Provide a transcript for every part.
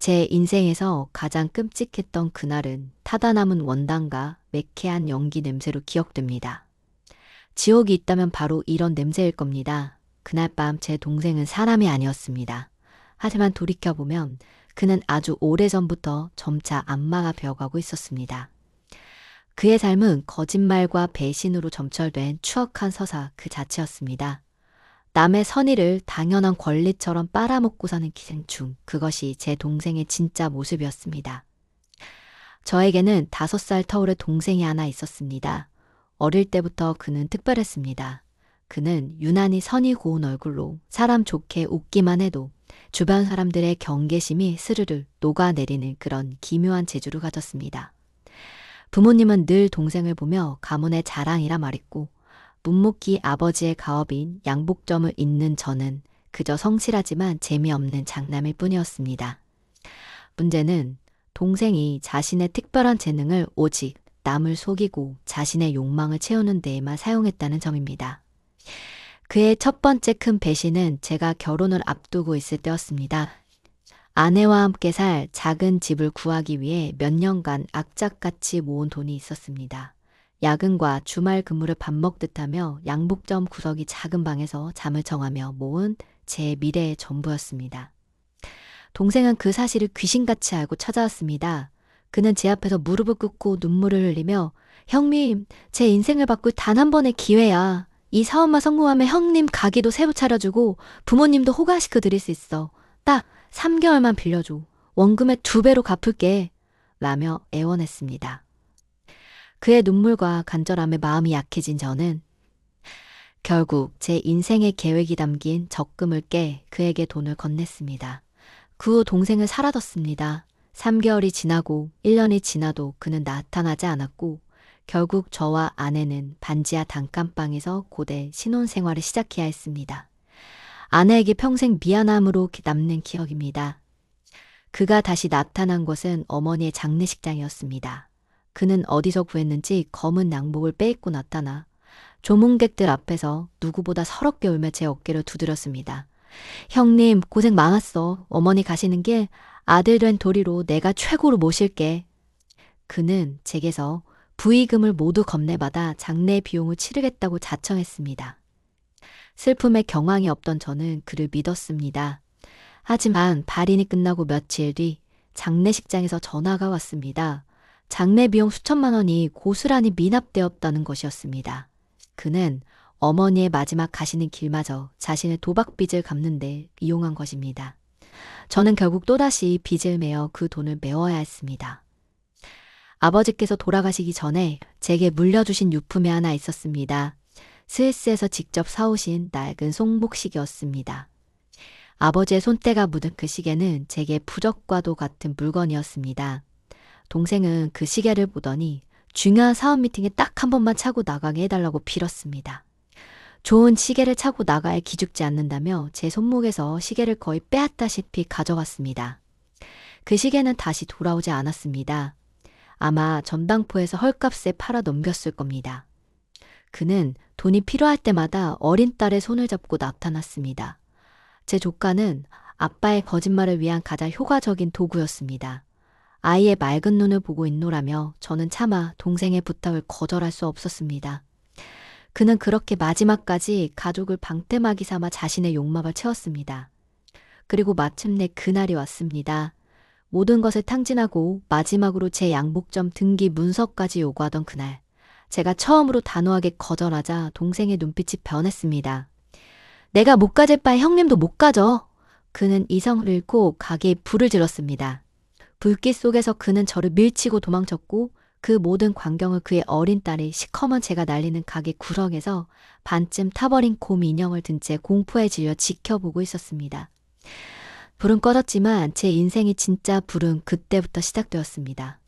제 인생에서 가장 끔찍했던 그날은 타다 남은 원단과 매캐한 연기 냄새로 기억됩니다. 지옥이 있다면 바로 이런 냄새일 겁니다. 그날 밤 제 동생은 사람이 아니었습니다. 하지만 돌이켜보면 그는 아주 오래전부터 점차 악마가 되어가고 있었습니다. 그의 삶은 거짓말과 배신으로 점철된 추억한 서사 그 자체였습니다. 남의 선의를 당연한 권리처럼 빨아먹고 사는 기생충, 그것이 제 동생의 진짜 모습이었습니다. 저에게는 다섯 살 터울의 동생이 하나 있었습니다. 어릴 때부터 그는 특별했습니다. 그는 유난히 선이 고운 얼굴로 사람 좋게 웃기만 해도 주변 사람들의 경계심이 스르르 녹아내리는 그런 기묘한 재주를 가졌습니다. 부모님은 늘 동생을 보며 가문의 자랑이라 말했고 묵묵히 아버지의 가업인 양복점을 잇는 저는 그저 성실하지만 재미없는 장남일 뿐이었습니다. 문제는 동생이 자신의 특별한 재능을 오직 남을 속이고 자신의 욕망을 채우는 데에만 사용했다는 점입니다. 그의 첫 번째 큰 배신은 제가 결혼을 앞두고 있을 때였습니다. 아내와 함께 살 작은 집을 구하기 위해 몇 년간 악착같이 모은 돈이 있었습니다. 야근과 주말 근무를 밥 먹듯 하며 양복점 구석이 작은 방에서 잠을 청하며 모은 제 미래의 전부였습니다. 동생은 그 사실을 귀신같이 알고 찾아왔습니다. 그는 제 앞에서 무릎을 꿇고 눈물을 흘리며 형님, 제 인생을 바꿀 단 한 번의 기회야. 이 사업만 성공하면 형님 가게도 새로 차려주고 부모님도 호가시켜 드릴 수 있어. 딱 3개월만 빌려줘. 원금의 두 배로 갚을게. 라며 애원했습니다. 그의 눈물과 간절함에 마음이 약해진 저는 결국 제 인생의 계획이 담긴 적금을 깨 그에게 돈을 건넸습니다. 그 후 동생은 사라졌습니다. 3개월이 지나고 1년이 지나도 그는 나타나지 않았고 결국 저와 아내는 반지하 단칸방에서 고대 신혼 생활을 시작해야 했습니다. 아내에게 평생 미안함으로 남는 기억입니다. 그가 다시 나타난 곳은 어머니의 장례식장이었습니다. 그는 어디서 구했는지 검은 양복을 빼입고 나타나 조문객들 앞에서 누구보다 서럽게 울며 제 어깨를 두드렸습니다. 형님, 고생 많았어. 어머니 가시는 길 아들 된 도리로 내가 최고로 모실게. 그는 제게서 부의금을 모두 겁내받아 장례 비용을 치르겠다고 자청했습니다. 슬픔에 경황이 없던 저는 그를 믿었습니다. 하지만 발인이 끝나고 며칠 뒤 장례식장에서 전화가 왔습니다. 장례 비용 수천만 원이 고스란히 미납되었다는 것이었습니다. 그는 어머니의 마지막 가시는 길마저 자신의 도박 빚을 갚는데 이용한 것입니다. 저는 결국 또다시 빚을 메어 그 돈을 메워야 했습니다. 아버지께서 돌아가시기 전에 제게 물려주신 유품이 하나 있었습니다. 스위스에서 직접 사오신 낡은 송복식이었습니다. 아버지의 손때가 묻은 그 시계는 제게 부적과도 같은 물건이었습니다. 동생은 그 시계를 보더니 중요한 사업 미팅에 딱 한 번만 차고 나가게 해달라고 빌었습니다. 좋은 시계를 차고 나가야 기죽지 않는다며 제 손목에서 시계를 거의 빼앗다시피 가져갔습니다. 그 시계는 다시 돌아오지 않았습니다. 아마 전당포에서 헐값에 팔아 넘겼을 겁니다. 그는 돈이 필요할 때마다 어린 딸의 손을 잡고 나타났습니다. 제 조카는 아빠의 거짓말을 위한 가장 효과적인 도구였습니다. 아이의 맑은 눈을 보고 있노라며 저는 차마 동생의 부탁을 거절할 수 없었습니다. 그는 그렇게 마지막까지 가족을 방패막이 삼아 자신의 욕망을 채웠습니다. 그리고 마침내 그날이 왔습니다. 모든 것을 탕진하고 마지막으로 제 양복점 등기 문서까지 요구하던 그날. 제가 처음으로 단호하게 거절하자 동생의 눈빛이 변했습니다. 내가 못 가질 바에 형님도 못 가져. 그는 이성을 잃고 가게에 불을 질렀습니다. 불빛 속에서 그는 저를 밀치고 도망쳤고 그 모든 광경을 그의 어린 딸이 시커먼 재가 날리는 가게 구렁에서 반쯤 타버린 곰 인형을 든 채 공포에 질려 지켜보고 있었습니다. 불은 꺼졌지만 제 인생이 진짜 불은 그때부터 시작되었습니다.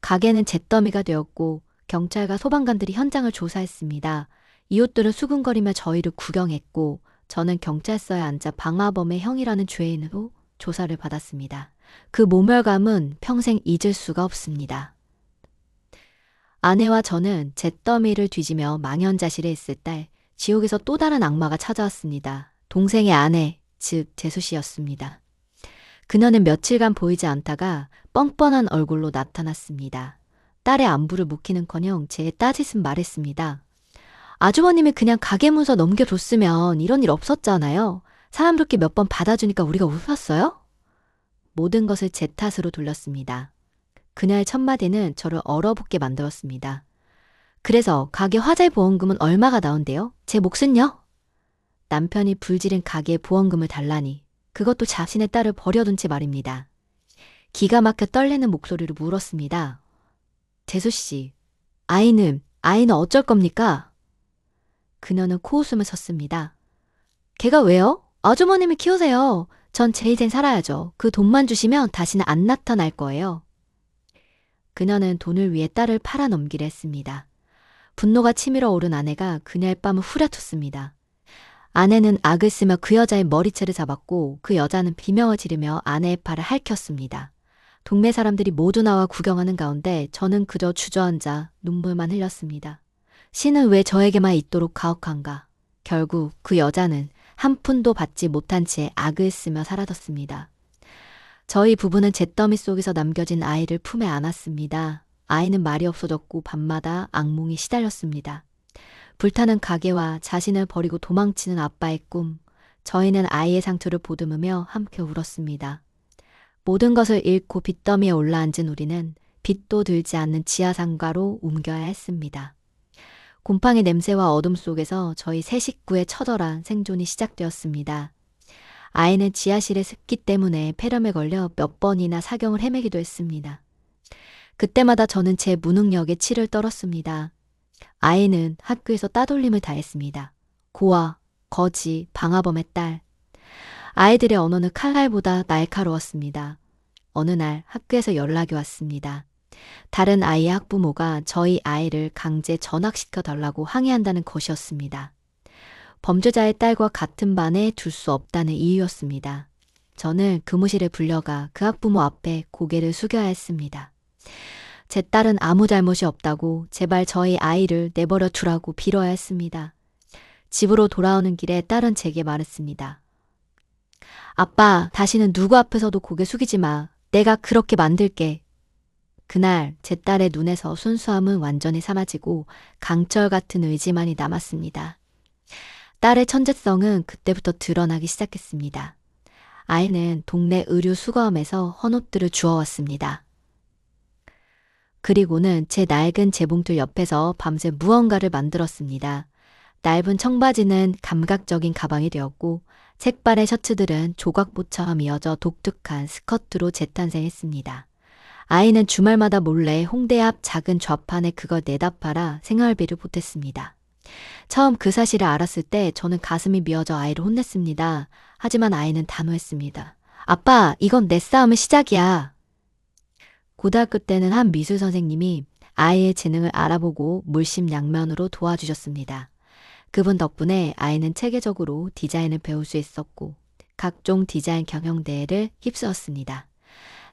가게는 잿더미가 되었고 경찰과 소방관들이 현장을 조사했습니다. 이웃들은 수군거리며 저희를 구경했고 저는 경찰서에 앉아 방화범의 형이라는 죄인으로 조사를 받았습니다. 그 모멸감은 평생 잊을 수가 없습니다. 아내와 저는 잿더미를 뒤지며 망연자실해 있을 때 지옥에서 또 다른 악마가 찾아왔습니다. 동생의 아내, 즉 재수 씨였습니다. 그녀는 며칠간 보이지 않다가 뻔뻔한 얼굴로 나타났습니다. 딸의 안부를 묻기는커녕 제 따짓은 말했습니다. 아주버님이 그냥 가게 문서 넘겨줬으면 이런 일 없었잖아요. 사람들께 몇번 받아주니까 우리가 웃었어요? 모든 것을 제 탓으로 돌렸습니다. 그녀의 첫마디는 저를 얼어붙게 만들었습니다. 그래서 가게 화재 보험금은 얼마가 나온대요? 제 몫은요? 남편이 불지른 가게 보험금을 달라니 그것도 자신의 딸을 버려둔 채 말입니다. 기가 막혀 떨리는 목소리로 물었습니다. 재수 씨, 아이는 아이는 어쩔 겁니까? 그녀는 코웃음을 쳤습니다. 걔가 왜요? 아주머님이 키우세요. 전 제 인생 살아야죠. 그 돈만 주시면 다시는 안 나타날 거예요. 그녀는 돈을 위해 딸을 팔아넘기려 했습니다. 분노가 치밀어 오른 아내가 그녀의 뺨을 후려쳤습니다. 아내는 악을 쓰며 그 여자의 머리채를 잡았고 그 여자는 비명을 지르며 아내의 팔을 핥혔습니다. 동네 사람들이 모두 나와 구경하는 가운데 저는 그저 주저앉아 눈물만 흘렸습니다. 신은 왜 저에게만 있도록 가혹한가? 결국 그 여자는 한 푼도 받지 못한 채 악을 쓰며 사라졌습니다. 저희 부부는 잿더미 속에서 남겨진 아이를 품에 안았습니다. 아이는 말이 없어졌고 밤마다 악몽이 시달렸습니다. 불타는 가게와 자신을 버리고 도망치는 아빠의 꿈, 저희는 아이의 상처를 보듬으며 함께 울었습니다. 모든 것을 잃고 빚더미에 올라앉은 우리는 빚도 들지 않는 지하상가로 옮겨야 했습니다. 곰팡이 냄새와 어둠 속에서 저희 세 식구의 처절한 생존이 시작되었습니다. 아이는 지하실의 습기 때문에 폐렴에 걸려 몇 번이나 사경을 헤매기도 했습니다. 그때마다 저는 제 무능력에 치를 떨었습니다. 아이는 학교에서 따돌림을 다했습니다. 고아, 거지, 방화범의 딸. 아이들의 언어는 칼날보다 날카로웠습니다. 어느 날 학교에서 연락이 왔습니다. 다른 아이의 학부모가 저희 아이를 강제 전학시켜 달라고 항의한다는 것이었습니다. 범죄자의 딸과 같은 반에 둘 수 없다는 이유였습니다. 저는 교무실에 불려가 그 학부모 앞에 고개를 숙여야 했습니다. 제 딸은 아무 잘못이 없다고 제발 저희 아이를 내버려 두라고 빌어야 했습니다. 집으로 돌아오는 길에 딸은 제게 말했습니다. 아빠, 다시는 누구 앞에서도 고개 숙이지 마. 내가 그렇게 만들게. 그날 제 딸의 눈에서 순수함은 완전히 사라지고 강철 같은 의지만이 남았습니다. 딸의 천재성은 그때부터 드러나기 시작했습니다. 아이는 동네 의류 수거함에서 헌옷들을 주워왔습니다. 그리고는 제 낡은 재봉틀 옆에서 밤새 무언가를 만들었습니다. 얇은 청바지는 감각적인 가방이 되었고 색발의 셔츠들은 조각보처럼 이어져 독특한 스커트로 재탄생했습니다. 아이는 주말마다 몰래 홍대 앞 작은 좌판에 그걸 내다 팔아 생활비를 보탰습니다. 처음 그 사실을 알았을 때 저는 가슴이 미어져 아이를 혼냈습니다. 하지만 아이는 단호했습니다. 아빠, 이건 내 싸움의 시작이야. 고등학교 때는 한 미술 선생님이 아이의 재능을 알아보고 물심양면으로 도와주셨습니다. 그분 덕분에 아이는 체계적으로 디자인을 배울 수 있었고 각종 디자인 경영대회를 휩쓰었습니다.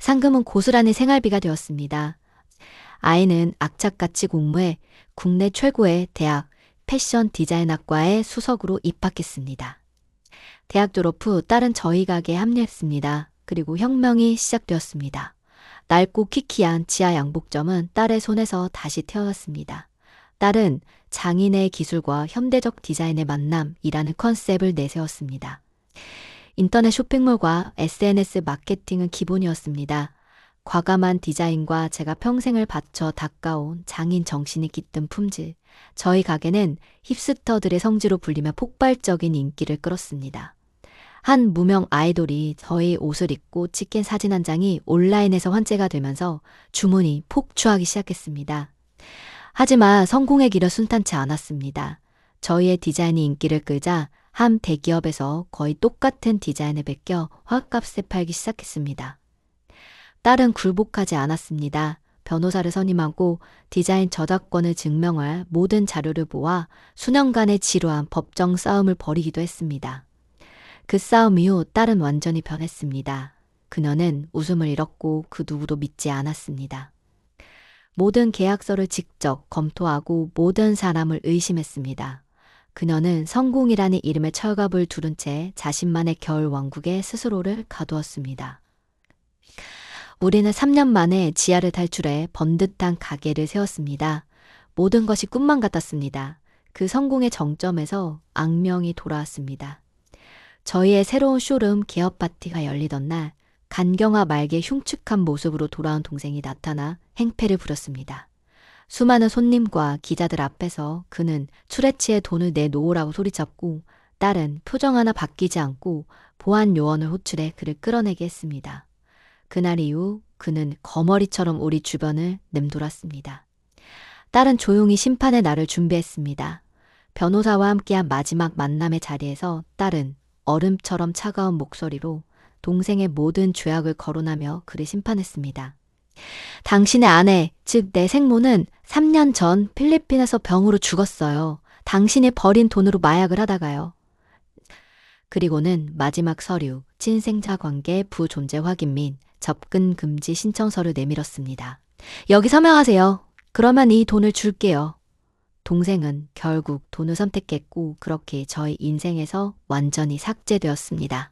상금은 고스란히 생활비가 되었습니다. 아이는 악착같이 공부해 국내 최고의 대학 패션 디자인학과의 수석으로 입학했습니다. 대학 졸업 후 딸은 저희 가게에 합류했습니다. 그리고 혁명이 시작되었습니다. 낡고 키키한 지하 양복점은 딸의 손에서 다시 태어났습니다. 딸은 장인의 기술과 현대적 디자인의 만남이라는 컨셉을 내세웠습니다. 인터넷 쇼핑몰과 SNS 마케팅은 기본이었습니다. 과감한 디자인과 제가 평생을 바쳐 닦아온 장인 정신이 깃든 품질. 저희 가게는 힙스터들의 성지로 불리며 폭발적인 인기를 끌었습니다. 한 무명 아이돌이 저희 옷을 입고 찍힌 사진 한 장이 온라인에서 환제가 되면서 주문이 폭주하기 시작했습니다. 하지만 성공의 길은 순탄치 않았습니다. 저희의 디자인이 인기를 끌자 한 대기업에서 거의 똑같은 디자인을 베껴 화값에 팔기 시작했습니다. 딸은 굴복하지 않았습니다. 변호사를 선임하고 디자인 저작권을 증명할 모든 자료를 모아 수년간의 지루한 법정 싸움을 벌이기도 했습니다. 그 싸움 이후 딸은 완전히 변했습니다. 그녀는 웃음을 잃었고 그 누구도 믿지 않았습니다. 모든 계약서를 직접 검토하고 모든 사람을 의심했습니다. 그녀는 성공이라는 이름의 철갑을 두른 채 자신만의 겨울 왕국에 스스로를 가두었습니다. 우리는 3년 만에 지하를 탈출해 번듯한 가게를 세웠습니다. 모든 것이 꿈만 같았습니다. 그 성공의 정점에서 악명이 돌아왔습니다. 저희의 새로운 쇼룸 개업 파티가 열리던 날, 간경화 말게 흉측한 모습으로 돌아온 동생이 나타나 행패를 부렸습니다. 수많은 손님과 기자들 앞에서 그는 취해 돈을 내놓으라고 소리쳤고, 딸은 표정 하나 바뀌지 않고 보안 요원을 호출해 그를 끌어내게 했습니다. 그날 이후 그는 거머리처럼 우리 주변을 맴돌았습니다. 딸은 조용히 심판의 날을 준비했습니다. 변호사와 함께한 마지막 만남의 자리에서 딸은 얼음처럼 차가운 목소리로 동생의 모든 죄악을 거론하며 그를 심판했습니다. 당신의 아내, 즉 내 생모는 3년 전 필리핀에서 병으로 죽었어요. 당신이 버린 돈으로 마약을 하다가요. 그리고는 마지막 서류, 친생자 관계 부존재 확인 및 접근 금지 신청서를 내밀었습니다. 여기 서명하세요. 그러면 이 돈을 줄게요. 동생은 결국 돈을 선택했고 그렇게 저희 인생에서 완전히 삭제되었습니다.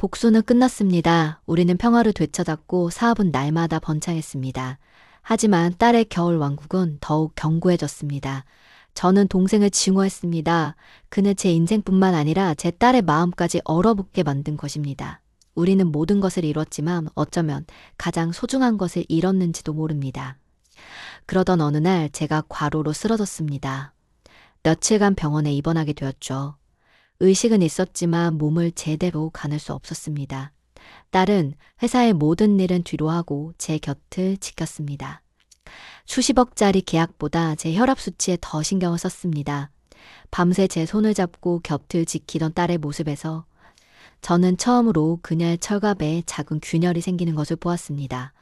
복수는 끝났습니다. 우리는 평화를 되찾았고 사업은 날마다 번창했습니다. 하지만 딸의 겨울 왕국은 더욱 견고해졌습니다. 저는 동생을 증오했습니다. 그는 제 인생뿐만 아니라 제 딸의 마음까지 얼어붙게 만든 것입니다. 우리는 모든 것을 잃었지만 어쩌면 가장 소중한 것을 잃었는지도 모릅니다. 그러던 어느 날 제가 과로로 쓰러졌습니다. 며칠간 병원에 입원하게 되었죠. 의식은 있었지만 몸을 제대로 가눌 수 없었습니다. 딸은 회사의 모든 일은 뒤로 하고 제 곁을 지켰습니다. 수십억짜리 계약보다 제 혈압 수치에 더 신경을 썼습니다. 밤새 제 손을 잡고 곁을 지키던 딸의 모습에서 저는 처음으로 그녀의 철갑에 작은 균열이 생기는 것을 보았습니다.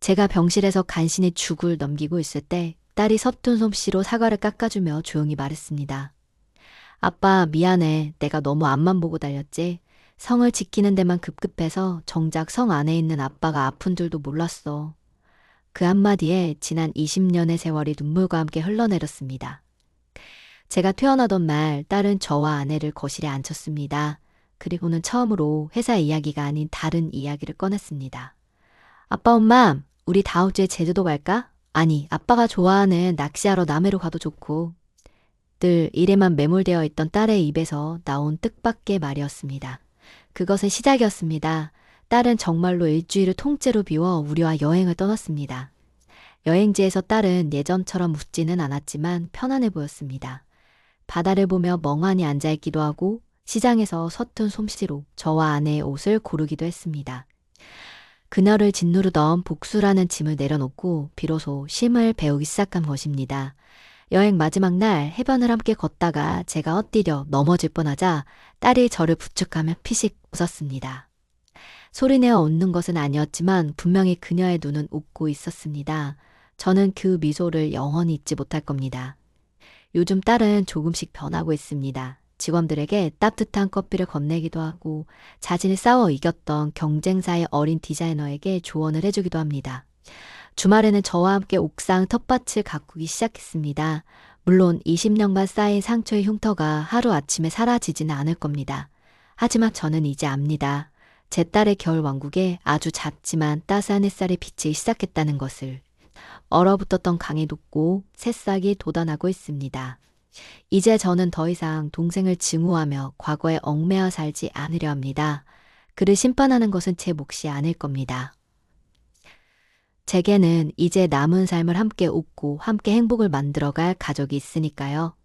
제가 병실에서 간신히 죽을 넘기고 있을 때 딸이 서툰 솜씨로 사과를 깎아주며 조용히 말했습니다. 아빠, 미안해. 내가 너무 앞만 보고 달렸지. 성을 지키는 데만 급급해서 정작 성 안에 있는 아빠가 아픈 줄도 몰랐어. 그 한마디에 지난 20년의 세월이 눈물과 함께 흘러내렸습니다. 제가 퇴원하던 말 딸은 저와 아내를 거실에 앉혔습니다. 그리고는 처음으로 회사 이야기가 아닌 다른 이야기를 꺼냈습니다. 아빠, 엄마, 우리 다음 주에 제주도 갈까? 아니, 아빠가 좋아하는 낚시하러 남해로 가도 좋고. 늘 일에만 매몰되어 있던 딸의 입에서 나온 뜻밖의 말이었습니다. 그것은 시작이었습니다. 딸은 정말로 일주일을 통째로 비워 우리와 여행을 떠났습니다. 여행지에서 딸은 예전처럼 웃지는 않았지만 편안해 보였습니다. 바다를 보며 멍하니 앉아있기도 하고 시장에서 서툰 솜씨로 저와 아내의 옷을 고르기도 했습니다. 그녀를 짓누르던 복수라는 짐을 내려놓고 비로소 쉼을 배우기 시작한 것입니다. 여행 마지막 날 해변을 함께 걷다가 제가 엇디려 넘어질 뻔하자 딸이 저를 부축하며 피식 웃었습니다. 소리내어 웃는 것은 아니었지만 분명히 그녀의 눈은 웃고 있었습니다. 저는 그 미소를 영원히 잊지 못할 겁니다. 요즘 딸은 조금씩 변하고 있습니다. 직원들에게 따뜻한 커피를 건네기도 하고 자신이 싸워 이겼던 경쟁사의 어린 디자이너에게 조언을 해주기도 합니다. 주말에는 저와 함께 옥상 텃밭을 가꾸기 시작했습니다. 물론 20년간 쌓인 상처의 흉터가 하루아침에 사라지지는 않을 겁니다. 하지만 저는 이제 압니다. 제 딸의 겨울 왕국에 아주 작지만 따스한 햇살이 비치기 시작했다는 것을. 얼어붙었던 강이 녹고 새싹이 돋아나고 있습니다. 이제 저는 더 이상 동생을 증오하며 과거에 얽매여 살지 않으려 합니다. 그를 심판하는 것은 제 몫이 아닐 겁니다. 제게는 이제 남은 삶을 함께 웃고 함께 행복을 만들어갈 가족이 있으니까요.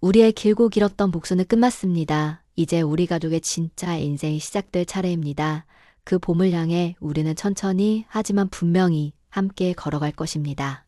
우리의 길고 길었던 복수는 끝났습니다. 이제 우리 가족의 진짜 인생이 시작될 차례입니다. 그 봄을 향해 우리는 천천히 하지만 분명히 함께 걸어갈 것입니다.